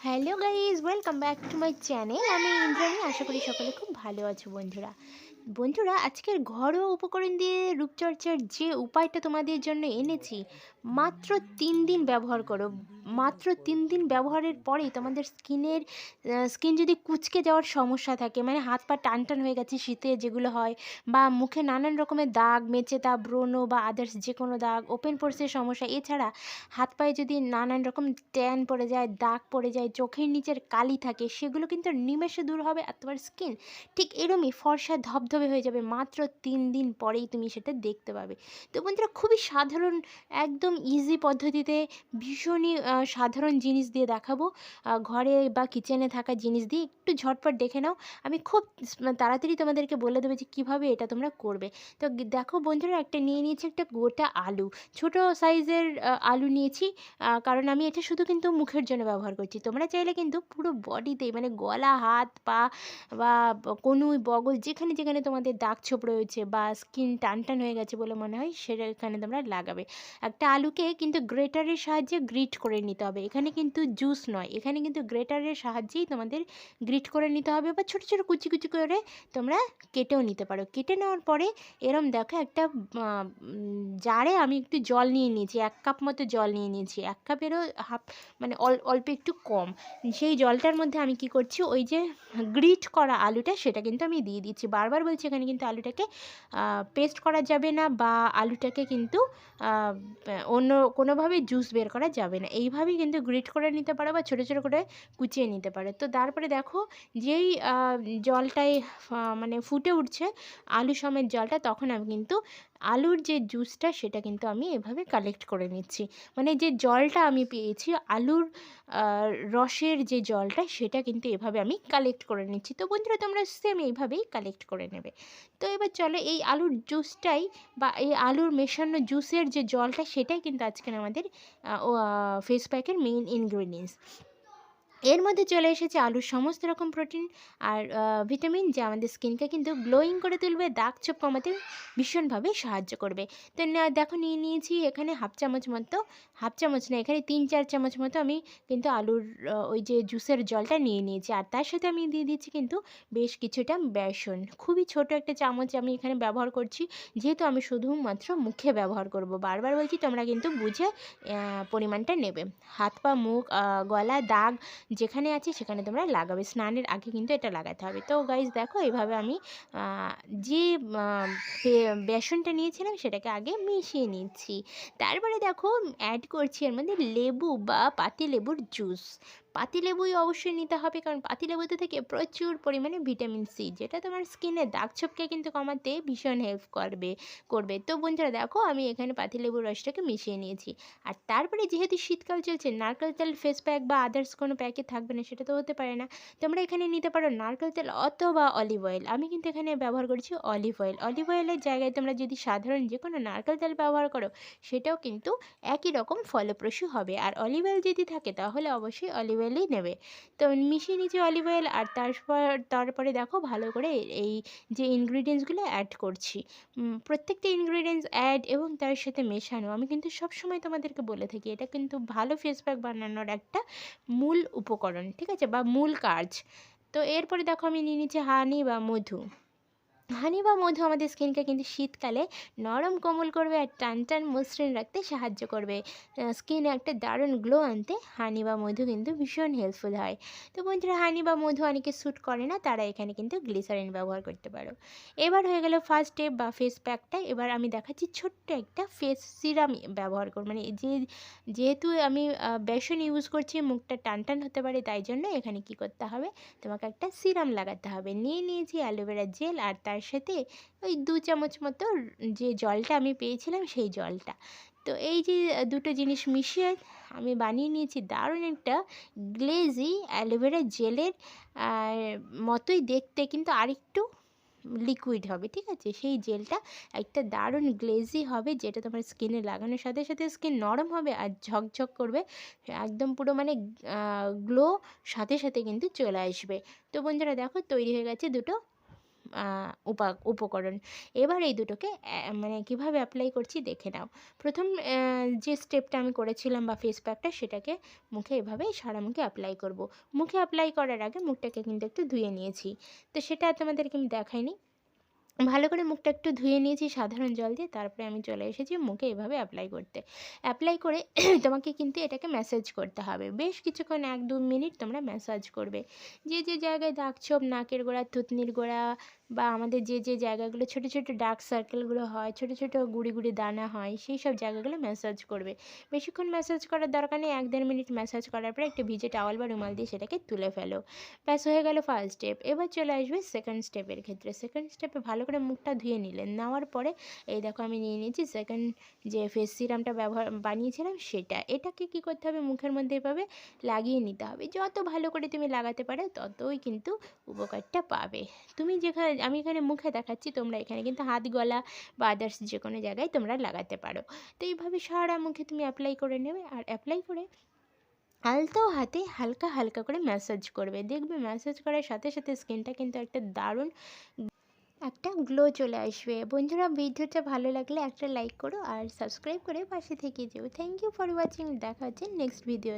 Hello guys welcome back to my channel. আমি ইন্দ্রাণী, আশা করি সকলে খুব ভালো আছো বন্ধুরা। বন্ধুরা, আজকের ঘরোয়া উপকরণ দিয়ে রূপচর্চার যে উপায়টা তোমাদের জন্য এনেছি মাত্র তিন দিন ব্যবহার করো। মাত্র তিন দিন ব্যবহারের পরেই তোমাদের স্কিনের স্কিন যদি কুচকে যাওয়ার সমস্যা থাকে মানে হাত পা টান টান হয়ে গেছে শীতে যেগুলো হয়, বা মুখে নানান রকমের দাগ, মেচে দাগ, ব্রণ বা আদার্স যে কোনো দাগ ওপেন পোর্সের সমস্যা, এছাড়া হাত পায়ে যদি নানান রকম ট্যান পড়ে যায়, দাগ পড়ে যায়, চোখের নিচের কালি থাকে, সেগুলো কিন্তু নিমেষে দূর হবে আর তোমার স্কিন ঠিক এরমই ফর্সা ধবধবে হয়ে যাবে। মাত্র তিন দিন পরেই তুমি সেটা দেখতে পাবে। তো বন্ধুরা, খুবই সাধারণ, একদম ইজি পদ্ধতিতে ভীষণই সাধারণ জিনিস দিয়ে দেখাবো। ঘরে বা কিচেনে থাকা জিনিস দিয়ে একটু ঝটপট দেখে নাও। আমি খুব তাড়াতাড়ি তোমাদেরকে বলে দেবো যে কীভাবে এটা তোমরা করবে। তো দেখো বন্ধুরা, একটা নিয়ে নিয়েছি একটা গোটা আলু। ছোট সাইজের আলু নিয়েছি কারণ আমি এটা শুধু কিন্তু মুখের জন্য ব্যবহার করছি। তোমরা চাইলে কিন্তু পুরো বডিতেই মানে গলা, হাত, পা বা কনুই, বগল, যেখানে যেখানে তোমাদের দাগ ছোপ রয়েছে বা স্কিন টান টান হয়ে গেছে বলে মনে হয় সেখানে তোমরা লাগাবে। একটা আলুকে কিন্তু গ্রেটারের সাহায্যে গ্রিট করে নিতে হবে। এখানে কিন্তু জুস নয়, এখানে কিন্তু গ্রেটারের সাহায্যেই তোমাদের গ্রিট করে নিতে হবে বা ছোটো ছোটো কুচি কুচি করে তোমরা কেটেও নিতে পারো। কেটে নেওয়ার পরে এরম দেখো একটা জারে আমি একটু জল নিয়ে নিয়েছি, এক কাপ মতো জল নিয়ে নিয়েছি। এক কাপেরও হাফ মানে অল- অল্প একটু কম। সেই জলটার মধ্যে আমি কি করছি, ওই যে গ্রিট করা আলুটা সেটা কিন্তু আমি দিয়ে দিচ্ছি। বারবার বলছি এখানে কিন্তু আলুটাকে পেস্ট করা যাবে না বা আলুটাকে কিন্তু অন্য কোনোভাবেই জুস বের করা যাবে না। এইভাবেই কিন্তু গ্রিট করে নিতে পারে বা ছোটো ছোটো করে কুচিয়ে নিতে পারে। তো তারপরে দেখো, যেই জলটাই মানে ফুটে উঠছে, আলু সমেত জলটা, তখন আমি কিন্তু আলুর যে জুসটা সেটা কিন্তু আমি এভাবে কালেক্ট করে নিচ্ছি। মানে যে জলটা আমি পেয়েছি, আলুর রসের যে জলটা সেটা কিন্তু এভাবে আমি কালেক্ট করে নিচ্ছি। তো বন্ধুরা, তোমরা সেম এইভাবেই কালেক্ট করে নেবে। তো এবার চলো, এই আলুর জুসটাই বা এই আলুর মেশানো জুসের যে জলটা সেটাই কিন্তু আজকের আমাদের ফেস প্যাকের মেইন ইনগ্রিডিয়েন্টস এর মধ্যে চলে এসেছে আলুর সমস্ত রকম প্রোটিন আর ভিটামিন যা আমাদের স্কিনকে কিন্তু গ্লোয়িং করে তুলবে, দাগ ছোপ কমাতে ভীষণভাবে সাহায্য করবে। তো দেখো নিয়ে নিয়েছি এখানে হাফ চামচ মতো, হাফ চামচ না, এখানে তিন চার চামচ মতো আমি কিন্তু আলুর ওই যে জুসের জলটা নিয়ে নিয়েছি। আর তার সাথে আমি দিয়ে দিচ্ছি কিন্তু বেশ কিছুটা বেসন। খুবই ছোট একটা চামচ আমি এখানে ব্যবহার করছি, যেহেতু আমি শুধুমাত্র মুখে ব্যবহার করব। বারবার বলছি তোমরা কিন্তু বুঝে পরিমাণটা নেবে। হাত পা, মুখ গলা, দাগ যেখানে আছে সেখানে তোমরা লাগাবে। স্নানের আগে কিন্তু এটা লাগাতে হবে। তো গাইজ দেখো এইভাবে আমি যে বেসনটা নিয়েছিলাম সেটাকে আগে মিশিয়ে নিচ্ছি। তারপরে দেখো অ্যাড করছি এর মধ্যে লেবু বা পাতি লেবুর জুস পাতিলেবুই অবশ্যই নিতে হবে। কারণ পাতিলেবুতে থেকে প্রচুর পরিমাণে ভিটামিন সি, যেটা তোমার স্কিনে দাগ ছোপকে কিন্তু কমাতে ভীষণ হেল্প করবে করবে। তো বন্ধুরা দেখো, আমি এখানে পাতিলেবুর রসটাকে মিশিয়ে নিয়েছি। আর তারপরে যেহেতু শীতকাল চলছে, নারকেল তেল ফেস প্যাক বা আদার্স কোনো প্যাকে থাকবে না, সেটা তো হতে পারে না। তোমরা এখানে নিতে পারো নারকেল তেল অথবা অলিভ অয়েল আমি কিন্তু এখানে ব্যবহার করছি অলিভ অয়েল অলিভ অয়েলের জায়গায় তোমরা যদি সাধারণ যে কোনো নারকেল তেল ব্যবহার করো, সেটাও কিন্তু একই রকম ফলপ্রসূ হবে। আর অলিভ অয়েল যদি থাকে, তাহলে অবশ্যই অলিভ অয়েলই নেবে। তো মিশিয়ে নিচ্ছি অলিভ অয়েল আর তারপর, তারপরে দেখো ভালো করে এই যে ইনগ্রিডিয়েন্টসগুলো অ্যাড করছি। প্রত্যেকটা ইনগ্রিডিয়েন্টস অ্যাড এবং তার সাথে মেশানো। আমি কিন্তু সবসময় তোমাদেরকে বলে থাকি, এটা কিন্তু ভালো ফেস প্যাক বানানোর একটা মূল উপকরণ, ঠিক আছে? বা মূল কাজ। তো এরপরে দেখো আমি নিয়ে নিচ্ছি হানি বা মধু। হানি বা মধু আমাদের স্কিনকে কিন্তু শীতকালে নরম কোমল করবে আর টান টান মসৃণ রাখতে সাহায্য করবে। স্কিনে একটা দারুণ গ্লো আনতে হানি বা মধু কিন্তু ভীষণ হেল্পফুল হয়। তো বন্ধুরা, হানি বা মধু অনেকে শ্যুট করে না, তারা এখানে কিন্তু গ্লিসারিন ব্যবহার করতে পারো। এবার হয়ে গেল ফার্স্ট স্টেপ বা ফেস প্যাকটা এবার আমি দেখাচ্ছি ছোট্ট একটা ফেস সিরাম ব্যবহার করব। মানে যে, যেহেতু আমি বেসন ইউজ করছি, মুখটা টান টান হতে পারে, তাই জন্য এখানে কি করতে হবে? তোমাকে একটা সিরাম লাগাতে হবে। নিয়ে নিয়েছি অ্যালোভেরা জেল আর তার সাথে ওই দু চামচ মতো যে জলটা আমি পেয়েছিলাম সেই জলটা। তো এই যে দুটো জিনিস মিশিয়ে আমি বানিয়ে নিয়েছি, দারুণ একটা গ্লেজি অ্যালোভেরা জেলের মতোই দেখতে কিন্তু আরেকটু লিকুইড হবে, ঠিক আছে? সেই জেলটা একটা দারুণ গ্লেজি হবে, যেটা তোমার স্কিনে লাগানোর সাথে সাথে স্কিন নরম হবে আর ঝকঝক করবে। একদম পুরো মানে গ্লো সাথে সাথে কিন্তু চলে আসবে। তো বন্ধুরা দেখো, তৈরি হয়ে গেছে দুটো উপা, উপকরণ। এবার এই দুটোকে মানে কীভাবে অ্যাপ্লাই করছি দেখে নাও। প্রথম যে স্টেপটা আমি করেছিলাম বা ফেস প্যাকটা সেটাকে মুখে এভাবে সারা মুখে অ্যাপ্লাই করব। মুখে অ্যাপ্লাই করার আগে মুখটাকে কিন্তু একটু ধুয়ে নিয়েছি। তো সেটা তোমাদেরকে আমি দেখাইনি। ভালো করে মুখটা একটু ধুয়ে নিয়েছি সাধারণ জল দিয়ে, তারপরে আমি চলে এসেছি মুখে এভাবে অ্যাপ্লাই করতে। অ্যাপ্লাই করে তোমাকে কিন্তু এটাকে ম্যাসাজ করতে হবে। বেশ কিছুক্ষণ, এক দু মিনিট তোমরা ম্যাসাজ করবে। যে যে জায়গায় দাগ ছোপ, নাকের গোড়া, থুতনির গোড়া বা আমাদের যে যে জায়গাগুলো ছোটো ছোটো ডার্ক সার্কেলগুলো হয়, ছোটো ছোটো গুড়ি গুড়ি দানা হয়, সেই সব জায়গাগুলো ম্যাসাজ করবে। বেশিক্ষণ ম্যাসাজ করার দরকার নেই, এক দেড় মিনিট ম্যাসাজ করার পরে একটা ভিজে টাওয়াল বা রুমাল দিয়ে সেটাকে তুলে ফেলো। ব্যাস, হয়ে গেল ফার্স্ট স্টেপ এবার চলে আসবে সেকেন্ড স্টেপের ক্ষেত্রে। সেকেন্ড স্টেপে ভালো করে মুখটা ধুয়ে নিলেন। নেওয়ার পরে, এই দেখো আমি নিয়ে নিয়েছি সেকেন্ড যে ফেস সিরামটা ব্যবহার, বানিয়েছিলাম সেটা। এটাকে কী করতে হবে? মুখের মধ্যে এভাবে লাগিয়ে নিতে হবে। যত ভালো করে তুমি লাগাতে পারো, ততই কিন্তু উপকারটা পাবে। তুমি যেখানে আমি এখানে মুখে দেখাচ্ছি, তোমরা এখানে কিন্তু হাত, গলা বা আদার্স যে কোনো জায়গায় তোমরা লাগাতে পারো। তো এইভাবে সারা মুখে তুমি অ্যাপ্লাই করে নেবে আর অ্যাপ্লাই করে আলতো হাতে হালকা হালকা করে ম্যাসাজ করবে। দেখবে ম্যাসাজ করার সাথে সাথে স্কিনটা কিন্তু একটা দারুণ একটা গ্লো চলে আসবে। বন্ধুরা, ভিডিওটা ভালো লাগলে একটা লাইক করো আর সাবস্ক্রাইব করে পাশে থেকে যেও। থ্যাংক ইউ ফর ওয়াচিং দেখা হচ্ছে নেক্সট ভিডিও